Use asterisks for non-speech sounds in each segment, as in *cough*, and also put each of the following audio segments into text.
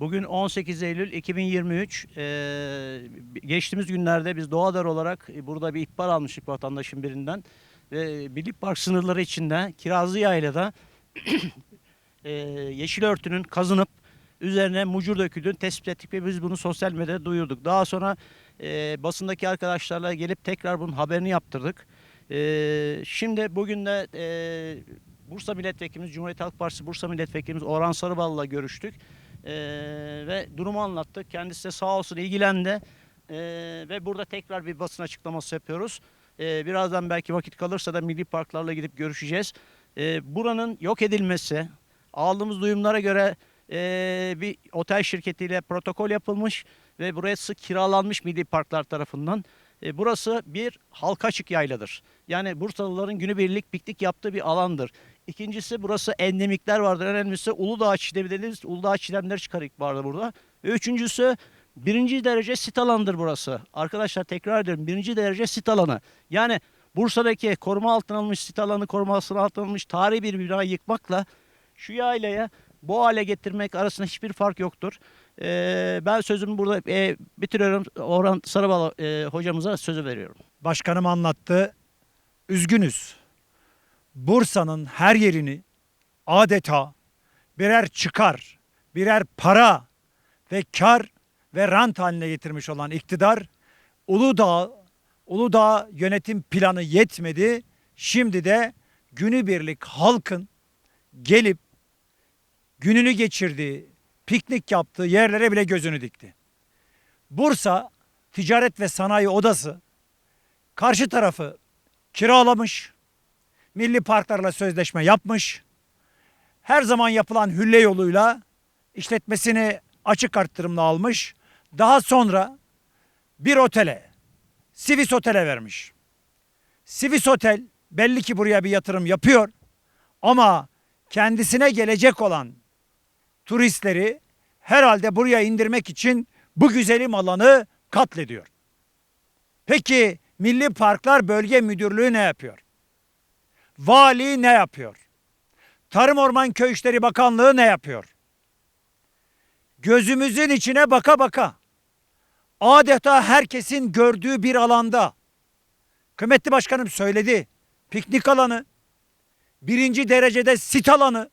Bugün 18 Eylül 2023. Ee, geçtiğimiz günlerde biz Doğadar olarak burada bir ihbar almıştık vatandaşın birinden. Ve Milli Park sınırları içinde Kirazlı Yayla'da *clears throat* e, yeşil örtünün kazınıp üzerine mucur döküldüğünü tespit ettik ve biz bunu sosyal medyada duyurduk. Daha sonra e, basındaki arkadaşlarla gelip tekrar bunun haberini yaptırdık. E, şimdi bugün de e, Bursa Milletvekilimiz, Cumhuriyet Halk Partisi Bursa Milletvekilimiz Orhan Sarıbal'la görüştük. Ee, ve durumu anlattık. Kendisi de sağ olsun ilgilendi. Ee, ve burada tekrar bir basın açıklaması yapıyoruz. Ee, birazdan belki vakit kalırsa da milli parklarla gidip görüşeceğiz. Ee, buranın yok edilmesi, aldığımız duyumlara göre ee, bir otel şirketiyle protokol yapılmış ve burası kiralanmış milli parklar tarafından. E, burası bir halka açık yayladır. Yani Bursalıların günübirlik piknik yaptığı bir alandır. İkincisi burası endemikler vardır. En önemlisi Uludağ çiğdemi dediğimiz Uludağ çiğdemleri çıkar ilkbaharda burada. Ve üçüncüsü birinci derece sit alanıdır burası. Arkadaşlar tekrar ediyorum birinci derece sit alanı. Yani Bursa'daki koruma altına alınmış sit alanı korumasına altına alınmış tarihi bir bina yıkmakla şu yaylaya bu hale getirmek arasında hiçbir fark yoktur. Ee, ben sözümü burada e, bitiriyorum. Orhan Sarıbal e, hocamıza sözü veriyorum. Başkanım anlattı. Üzgünüz. Bursa'nın her yerini adeta birer çıkar, birer para ve kar ve rant haline getirmiş olan iktidar Uludağ Uludağ yönetim planı yetmedi. Şimdi de günübirlik halkın gelip gününü geçirdiği, piknik yaptığı yerlere bile gözünü dikti. Bursa Ticaret ve Sanayi Odası karşı tarafı kiralamış, milli parklarla sözleşme yapmış, her zaman yapılan hülle yoluyla işletmesini açık arttırımla almış, daha sonra bir otele, Sivis Otel'e vermiş. Sivis Otel belli ki buraya bir yatırım yapıyor ama kendisine gelecek olan turistleri herhalde buraya indirmek için bu güzelim alanı katlediyor. Peki Milli Parklar Bölge Müdürlüğü ne yapıyor? Vali ne yapıyor? Tarım Orman Köy İşleri Bakanlığı ne yapıyor? Gözümüzün içine baka baka adeta herkesin gördüğü bir alanda kıymetli başkanım söyledi. Piknik alanı, birinci derecede sit alanı,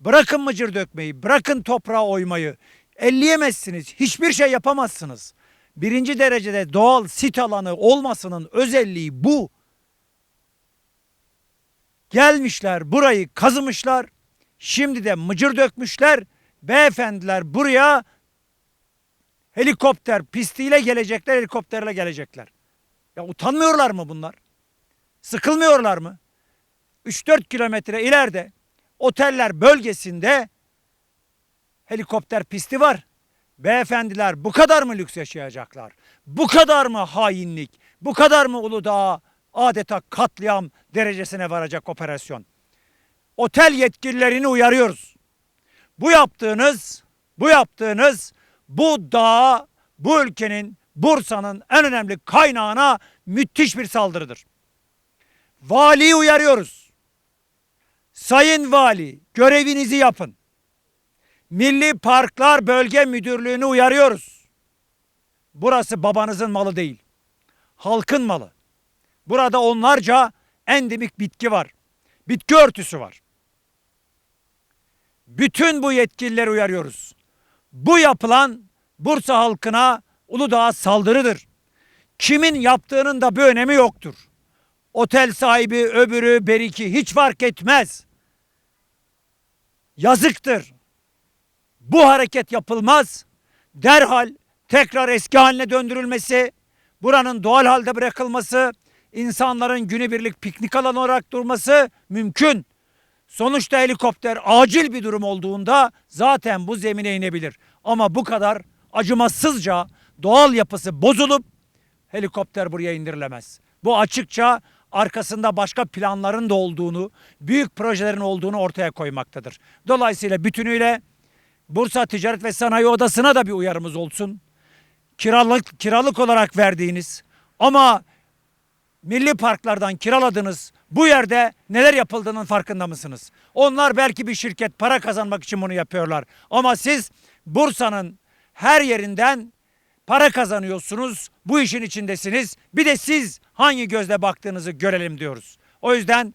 bırakın mıcır dökmeyi, bırakın toprağa oymayı, elleyemezsiniz, hiçbir şey yapamazsınız. Birinci derecede doğal sit alanı olmasının özelliği bu. Gelmişler burayı kazımışlar. Şimdi de mıcır dökmüşler. Beyefendiler buraya helikopter pistiyle gelecekler, helikopterle gelecekler. Ya utanmıyorlar mı bunlar? Sıkılmıyorlar mı? 3-4 kilometre ileride oteller bölgesinde helikopter pisti var. Beyefendiler bu kadar mı lüks yaşayacaklar? Bu kadar mı hainlik? Bu kadar mı Uludağ adeta katliam derecesine varacak operasyon? Otel yetkililerini uyarıyoruz. Bu yaptığınız, bu yaptığınız bu dağa, bu ülkenin, Bursa'nın en önemli kaynağına müthiş bir saldırıdır. Valiyi uyarıyoruz. Sayın Vali görevinizi yapın. Milli Parklar Bölge Müdürlüğü'nü uyarıyoruz. Burası babanızın malı değil. Halkın malı. Burada onlarca endemik bitki var. Bitki örtüsü var. Bütün bu yetkilileri uyarıyoruz. Bu yapılan Bursa halkına Uludağ'a saldırıdır. Kimin yaptığının da bir önemi yoktur. Otel sahibi, öbürü, beriki hiç fark etmez. Yazıktır. Bu hareket yapılmaz. Derhal tekrar eski haline döndürülmesi, buranın doğal halde bırakılması, insanların günübirlik piknik alanı olarak durması mümkün. Sonuçta helikopter acil bir durum olduğunda zaten bu zemine inebilir. Ama bu kadar acımasızca doğal yapısı bozulup helikopter buraya indirilemez. Bu açıkça arkasında başka planların da olduğunu, büyük projelerin olduğunu ortaya koymaktadır. Dolayısıyla bütünüyle Bursa Ticaret ve Sanayi Odası'na da bir uyarımız olsun. Kiralık kiralık olarak verdiğiniz ama milli parklardan kiraladığınız Bu yerde neler yapıldığının farkında mısınız? Onlar belki bir şirket para kazanmak için bunu yapıyorlar. Ama siz Bursa'nın her yerinden para kazanıyorsunuz. Bu işin içindesiniz. Bir de siz hangi gözle baktığınızı görelim diyoruz. O yüzden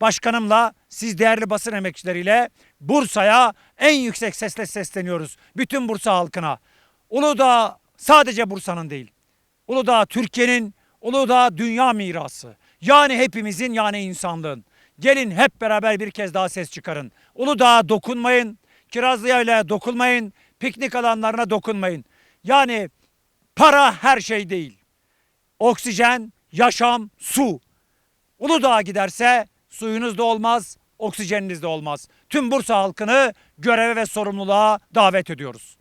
başkanımla siz değerli basın emekçileriyle Bursa'ya en yüksek sesle sesleniyoruz. Bütün Bursa halkına. Uludağ sadece Bursa'nın değil. Uludağ Türkiye'nin, Uludağ dünya mirası. Yani hepimizin yani insanlığın. Gelin hep beraber bir kez daha ses çıkarın. Uludağ'a dokunmayın, Kirazlı'ya dokunmayın, piknik alanlarına dokunmayın. Yani para her şey değil. Oksijen, yaşam, su. Uludağ'a giderse suyunuz da olmaz, oksijeniniz de olmaz. Tüm Bursa halkını göreve ve sorumluluğa davet ediyoruz.